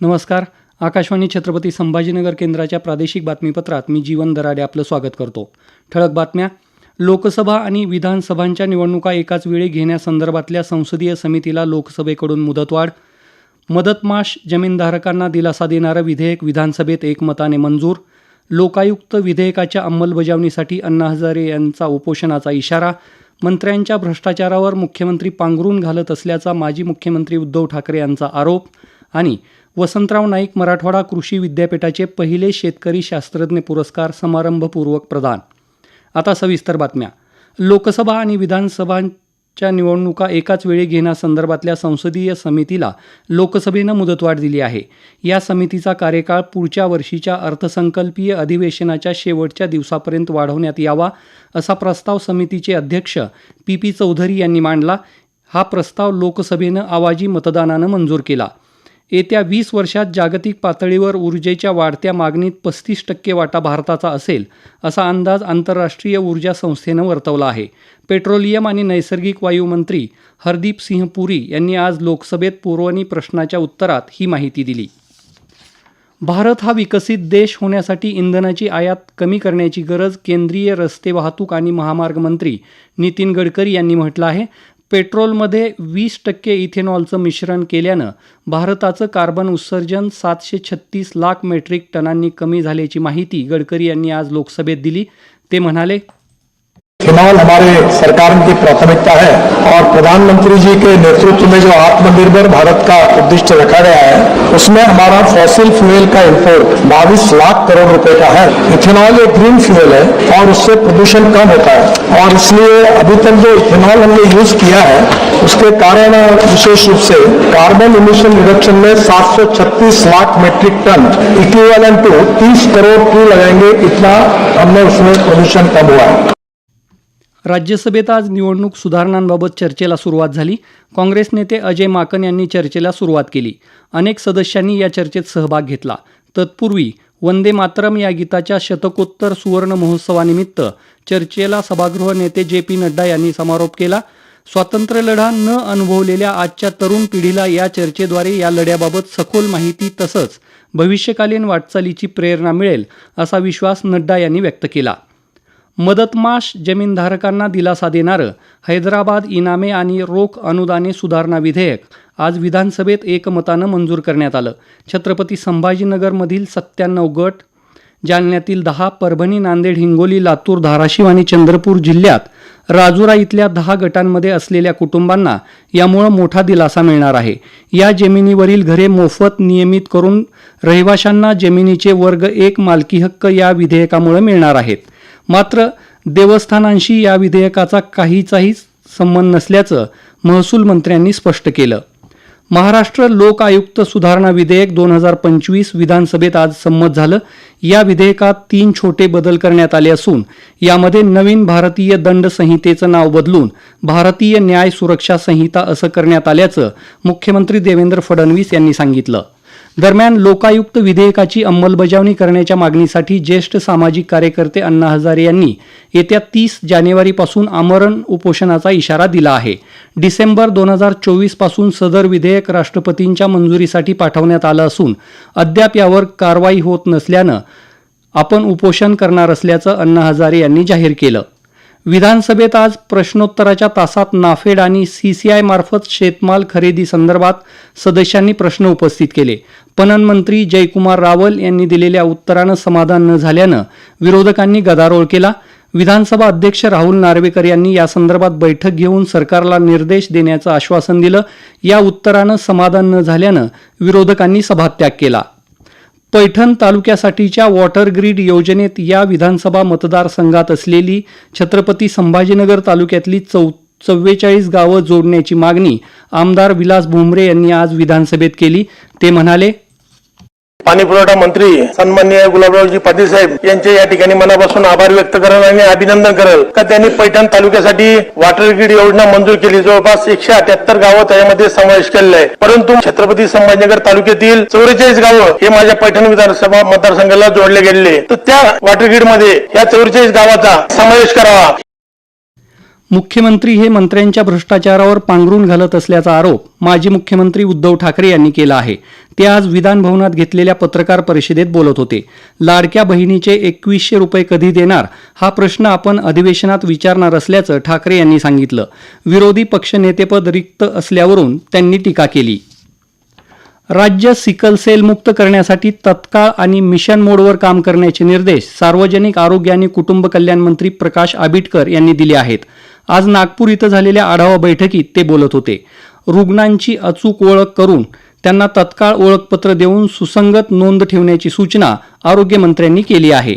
नमस्कार. आकाशवाणी छत्रपती संभाजीनगर केंद्राच्या प्रादेशिक बातमीपत्रात मी जीवन दराडे आपलं स्वागत करतो. ठळक बातम्या. लोकसभा आणि विधानसभांच्या निवडणुका एकाच वेळी घेण्यासंदर्भातल्या संसदीय समितीला लोकसभेकडून मुदतवाढ. मदतमाश जमीनधारकांना दिलासा देणारं विधेयक विधानसभेत एकमताने मंजूर. लोकायुक्त विधेयकाच्या अंमलबजावणीसाठी अण्णा हजारे यांचा उपोषणाचा इशारा. मंत्र्यांच्या भ्रष्टाचारावर मुख्यमंत्री पांघरून घालत असल्याचा माजी मुख्यमंत्री उद्धव ठाकरे यांचा आरोप. आणि वसंतराव नाईक मराठवाडा कृषी विद्यापीठाचे पहिले शेतकरी शास्त्रज्ञ पुरस्कार समारंभपूर्वक प्रदान. आता सविस्तर बातम्या. लोकसभा आणि विधानसभांच्या निवडणुका एकाच वेळी घेण्यासंदर्भातल्या संसदीय समितीला लोकसभेनं मुदतवाढ दिली आहे. या समितीचा कार्यकाळ पुढच्या वर्षीच्या अर्थसंकल्पीय अधिवेशनाच्या शेवटच्या दिवसापर्यंत वाढवण्यात यावा असा प्रस्ताव समितीचे अध्यक्ष पी पी चौधरी यांनी मांडला. हा प्रस्ताव लोकसभेनं आवाजी मतदानानं मंजूर केला. येत्या वीस वर्षात जागतिक पातळीवर ऊर्जेच्या वाढत्या मागणीत पस्तीस टक्के वाटा भारताचा असेल असा अंदाज आंतरराष्ट्रीय ऊर्जा संस्थेनं वर्तवला आहे. पेट्रोलियम आणि नैसर्गिक वायू मंत्री हरदीप सिंह पुरी यांनी आज लोकसभेत पुरवणी प्रश्नाच्या उत्तरात ही माहिती दिली. भारत हा विकसित देश होण्यासाठी इंधनाची आयात कमी करण्याची गरज केंद्रीय रस्ते वाहतूक आणि महामार्ग मंत्री नितीन गडकरी यांनी म्हटलं आहे. पेट्रोलमध्ये वीस टक्के इथेनॉलचं मिश्रण केल्यानं भारताचं कार्बन उत्सर्जन सातशे छत्तीस लाख मेट्रिक टनांनी कमी झाल्याची माहिती गडकरी यांनी आज लोकसभेत दिली. ते म्हणाले इथेनॉल हमारे सरकार की प्राथमिकता है और प्रधानमंत्री जी के नेतृत्व में जो आत्मनिर्भर भारत का उद्दिष्ट रखा गया है, उसमें हमारा फॉसिल फ्यूल का इंपोर्ट बाईस लाख करोड़ रुपए का है। इथेनॉल एक ग्रीन फ्यूल है और उससे प्रदूषण कम होता है। और इसलिए अभी तक जो इथेनॉल हमने यूज़ किया है, उसके कारण विशेष रूप से कार्बन इमिशन रिडक्शन में 736 lakh metric ton equivalent to 30 crore tree लगाएँगे, इतना हमने उसमें प्रदूषण कम हुआ है। राज्यसभेत आज निवडणूक सुधारणांबाबत चर्चेला सुरुवात झाली. काँग्रेस नेते अजय माकन यांनी चर्चेला सुरुवात केली. अनेक सदस्यांनी या चर्चेत सहभाग घेतला. तत्पूर्वी वंदे मातरम या गीताच्या शतकोत्तर सुवर्ण महोत्सवानिमित्त चर्चेला सभागृह नेते जे पी नड्डा यांनी समारोप केला. स्वातंत्र्यलढा न अनुभवलेल्या आजच्या तरुण पिढीला या चर्चेद्वारे या लढ्याबाबत सखोल माहिती तसंच भविष्यकालीन वाटचालीची प्रेरणा मिळेल असा विश्वास नड्डा यांनी व्यक्त केला. मदतमाश जमीनधारकांना दिलासा देणारं हैदराबाद इनामे आणि रोख अनुदाने सुधारणा विधेयक आज विधानसभेत एकमतानं मंजूर करण्यात आलं. छत्रपती संभाजीनगरमधील सत्त्याण्णव गट जालन्यातील दहा परभणी नांदेड हिंगोली लातूर धाराशिव आणि चंद्रपूर जिल्ह्यात राजुरा इथल्या दहा गटांमध्ये असलेल्या कुटुंबांना यामुळं मोठा दिलासा मिळणार आहे. या जमिनीवरील घरे मोफत नियमित करून रहिवाशांना जमिनीचे वर्ग एक मालकी हक्क या विधेयकामुळे मिळणार आहेत. मात्र देवस्थानांशी या विधेयकाचा काहीचाही संबंध नसल्याचं महसूल मंत्र्यांनी स्पष्ट केलं. महाराष्ट्र लोक आयुक्त सुधारणा विधेयक दोन हजार पंचवीस विधानसभेत आज संमत झालं. या विधेयकात तीन छोटे बदल करण्यात आले असून यामध्ये नवीन भारतीय दंड संहितेचं नाव बदलून भारतीय न्याय सुरक्षा संहिता असं करण्यात आल्याचं मुख्यमंत्री देवेंद्र फडणवीस यांनी सांगितलं. दरम्यान लोकायुक्त विधेयकाची अंमलबजावणी करण्याच्या मागणीसाठी ज्येष्ठ सामाजिक कार्यकर्ते अण्णा हजारे यांनी येत्या तीस जानेवारीपासून आमरण उपोषणाचा इशारा दिला आहे. डिसेंबर दोन हजार चोवीसपासून सदर विधेयक राष्ट्रपतींच्या मंजुरीसाठी पाठवण्यात आलं असून अद्याप यावर कारवाई होत नसल्यानं आपण उपोषण करणार असल्याचं अण्णा हजारे यांनी जाहीर केलं. विधानसभेत आज प्रश्नोत्तराच्या तासात नाफेड आणि सीसीआय मार्फत शेतमाल खरेदी संदर्भात सदस्यांनी प्रश्न उपस्थित केले. पणन मंत्री जयकुमार रावल यांनी दिलेल्या उत्तरानं समाधान न झाल्यानं विरोधकांनी गदारोळ केला. विधानसभा अध्यक्ष राहुल नार्वेकर यांनी यासंदर्भात बैठक घेऊन सरकारला निर्देश देण्याचं आश्वासन दिलं. या उत्तरानं समाधान न झाल्यानं विरोधकांनी सभात्याग केला. पैठण तालुक्यासाठीच्या वॉटर ग्रीड योजनेत या विधानसभा मतदारसंघात असलेली छत्रपती संभाजीनगर तालुक्यातली चौ चव्वेचाळीस गावं जोडण्याची मागणी आमदार विलास भुमरे यांनी आज विधानसभेत केली. ते म्हणाले पाणी पुरवठा मंत्री सन्माननीय गुलाबरावजी पाटील साहेब यांचे या ठिकाणी मनापासून आभार व्यक्त करेल आणि अभिनंदन करेल का त्यांनी पैठण तालुक्यासाठी वॉटर ग्रीड योजना मंजूर केली. जवळपास एकशे अठ्याहत्तर गावं त्यामध्ये समावेश केलेला आहे परंतु छत्रपती संभाजीनगर तालुक्यातील चौवेचाळीस गावं हे माझ्या पैठण विधानसभा मतदारसंघाला जोडले गेलेले तर त्या वॉटर ग्रीडमध्ये या चौवेचाळीस गावाचा समावेश करावा. मुख्यमंत्री हे मंत्र्यांच्या भ्रष्टाचारावर पांघरून घालत असल्याचा आरोप माजी मुख्यमंत्री उद्धव ठाकरे यांनी केला आहे. ते आज विधानभवनात घेतलेल्या पत्रकार परिषदेत बोलत होते. लाडक्या बहिणीचे एकवीसशे रुपये कधी देणार? हा प्रश्न आपण अधिवेशनात विचारणार असल्याचं ठाकरे यांनी सांगितलं. विरोधी पक्षनेतेपद रिक्त असल्यावरून त्यांनी टीका केली. राज्य सिकल सेल मुक्त करण्यासाठी तत्काळ आणि मिशन मोडवर काम करण्याचे निर्देश सार्वजनिक आरोग्य आणि कुटुंब कल्याण मंत्री प्रकाश आबिटकर यांनी दिले आहेत. आज नागपूर इथं झालेल्या आढावा बैठकीत ते बोलत होते. रुग्णांची अचूक ओळख करून त्यांना तत्काळ ओळखपत्र देऊन सुसंगत नोंद ठेवण्याची सूचना आरोग्यमंत्र्यांनी केली आहे.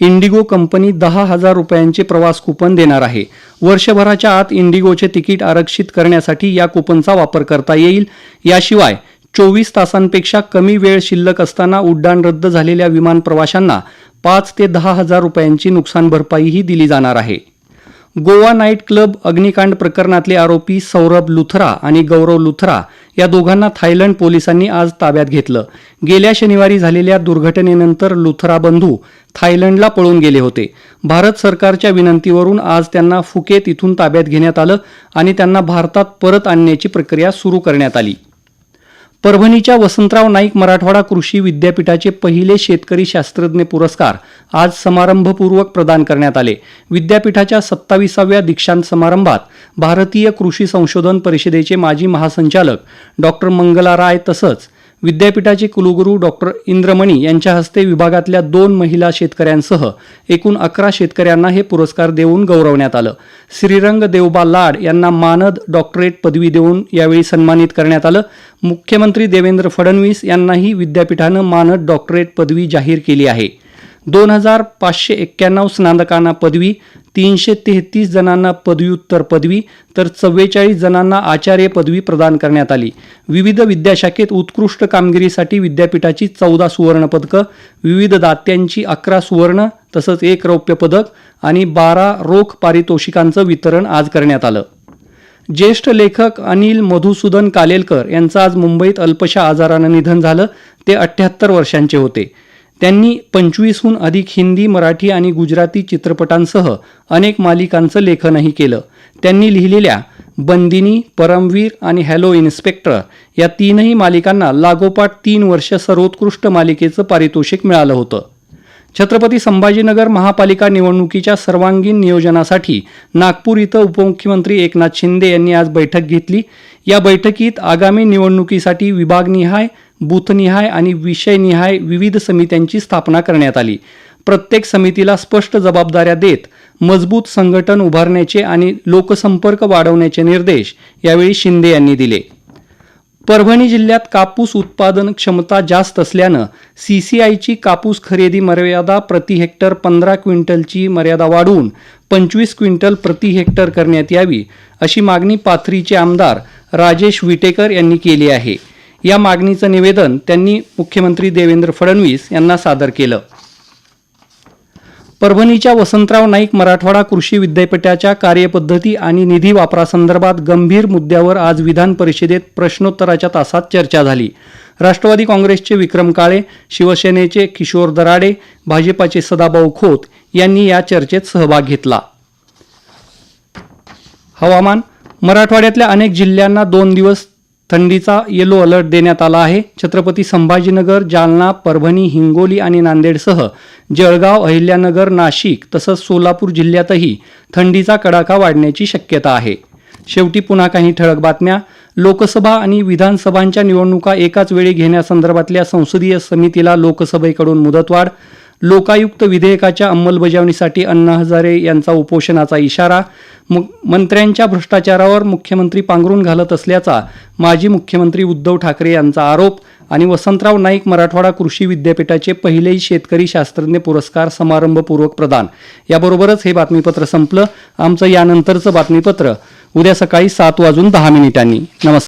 इंडिगो कंपनी दहा हजार रुपयांचे प्रवास कुपन देणार आहे. वर्षभराच्या आत इंडिगोचे तिकीट आरक्षित करण्यासाठी या कुपनचा वापर करता येईल. याशिवाय चोवीस तासांपेक्षा कमी वेळ शिल्लक असताना उड्डाण रद्द झालेल्या विमान प्रवाशांना पाच ते दहा हजार रुपयांची नुकसान भरपाईही दिली जाणार आहे. गोवा नाईट क्लब अग्निकांड प्रकरणातले आरोपी सौरभ लुथरा आणि गौरव लुथरा या दोघांना थायलंड पोलिसांनी आज ताब्यात घेतलं. गेल्या शनिवारी झालेल्या दुर्घटनेनंतर लुथरा बंधू थायलंडला पळून गेले होते. भारत सरकारच्या विनंतीवरून आज त्यांना फुकेत इथून ताब्यात घेण्यात आलं आणि त्यांना भारतात परत आणण्याची प्रक्रिया सुरू करण्यात आली. परभणीच्या वसंतराव नाईक मराठवाडा कृषी विद्यापीठाचे पहिले शेतकरी शास्त्रज्ञ पुरस्कार आज समारंभपूर्वक प्रदान करण्यात आले. विद्यापीठाच्या सत्तावीसाव्या दीक्षांत समारंभात भारतीय कृषी संशोधन परिषदेचे माजी महासंचालक डॉक्टर मंगला राय तसंच विद्यापीठाचे कुलगुरू डॉक्टर इंद्रमणी यांच्या हस्ते विभागातल्या दोन महिला शेतकऱ्यांसह एकूण अकरा शेतकऱ्यांना हे पुरस्कार देऊन गौरवण्यात आलं. श्रीरंग देवबा लाड यांना मानद डॉक्टरेट पदवी देऊन यावेळी सन्मानित करण्यात आलं. मुख्यमंत्री देवेंद्र फडणवीस यांनाही विद्यापीठानं मानद डॉक्टरेट पदवी जाहीर केली आहे. दोन हजार पाचशे एक्क्याण्णव स्नातकांना पदवी तीनशे तेहतीस जणांना पदव्युत्तर पदवी तर चव्वेचाळीस जणांना आचार्य पदवी प्रदान करण्यात आली. विविध विद्याशाखेत उत्कृष्ट कामगिरीसाठी विद्यापीठाची चौदा सुवर्णपदकं विविध दात्यांची अकरा सुवर्ण तसंच एक रौप्य पदक आणि बारा रोख पारितोषिकांचं वितरण आज करण्यात आलं. ज्येष्ठ लेखक अनिल मधुसूदन कालेलकर यांचं आज मुंबईत अल्पशा आजारानं निधन झालं ते अठ्ठ्याहत्तर वर्षांचे होते. त्यांनी पंचवीसहून अधिक हिंदी मराठी आणि गुजराती चित्रपटांसह अनेक मालिकांचं लेखनही केलं. त्यांनी लिहिलेल्या बंदिनी परमवीर आणि हॅलो इन्स्पेक्टर या तीनही मालिकांना लागोपाठ तीन वर्ष सर्वोत्कृष्ट मालिकेचं पारितोषिक मिळालं होतं. छत्रपती संभाजीनगर महापालिका निवडणुकीच्या सर्वांगीण नियोजनासाठी नागपूर इथं उपमुख्यमंत्री एकनाथ शिंदे यांनी आज बैठक घेतली. या बैठकीत आगामी निवडणुकीसाठी विभागनिहाय बूथनिहाय आणि विषयनिहाय विविध समित्यांची स्थापना करण्यात आली. प्रत्येक समितीला स्पष्ट जबाबदाऱ्या देत मजबूत संघटन उभारण्याचे आणि लोकसंपर्क वाढवण्याचे निर्देश यावेळी शिंदे यांनी दिले. परभणी जिल्ह्यात कापूस उत्पादन क्षमता जास्त असल्यानं सी सी आयची कापूस खरेदी मर्यादा प्रति हेक्टर पंधरा क्विंटलची मर्यादा वाढवून पंचवीस क्विंटल प्रति हेक्टर करण्यात यावी अशी मागणी पाथरीचे आमदार राजेश विटेकर यांनी केली आहे. या मागणीचं निवेदन त्यांनी मुख्यमंत्री देवेंद्र फडणवीस यांना सादर केलं. परभणीच्या वसंतराव नाईक मराठवाडा कृषी विद्यापीठाच्या कार्यपद्धती आणि निधी वापरासंदर्भात गंभीर मुद्द्यावर आज विधान परिषदेत प्रश्नोत्तराच्या तासात चर्चा झाली. राष्ट्रवादी काँग्रेसचे विक्रम काळे शिवसेनेचे किशोर दराडे भाजपाचे सदाभाऊ खोत यांनी या चर्चेत सहभाग घेतला. हवामान मराठवाड्यातल्या अनेक जिल्ह्यांना दोन दिवस थंडीचा येलो अलर्ट देण्यात आला आहे. छत्रपती संभाजीनगर जालना परभणी हिंगोली आणि नांदेडसह जळगाव अहिल्यानगर नाशिक तसंच सोलापूर जिल्ह्यातही थंडीचा कडाका वाढण्याची शक्यता आहे. शेवटी पुन्हा काही ठळक बातम्या. लोकसभा आणि विधानसभांच्या निवडणुका एकाच वेळी घेण्यासंदर्भातल्या संसदीय समितीला लोकसभेकडून मुदतवाढ लोकायुक्त विधेयकाच्या अंमलबजावणीसाठी अण्णा हजारे यांचा उपोषणाचा इशारा मंत्र्यांच्या भ्रष्टाचारावर मुख्यमंत्री पांघरून घालत असल्याचा माजी मुख्यमंत्री उद्धव ठाकरे यांचा आरोप आणि वसंतराव नाईक मराठवाडा कृषी विद्यापीठाचे पहिलेही शेतकरी शास्त्रज्ञ पुरस्कार समारंभपूर्वक प्रदान. याबरोबरच हे बातमीपत्र संपलं. आमचं यानंतरचं बातमीपत्र उद्या सकाळी सात वाजून दहा मिनिटांनी. नमस्कार.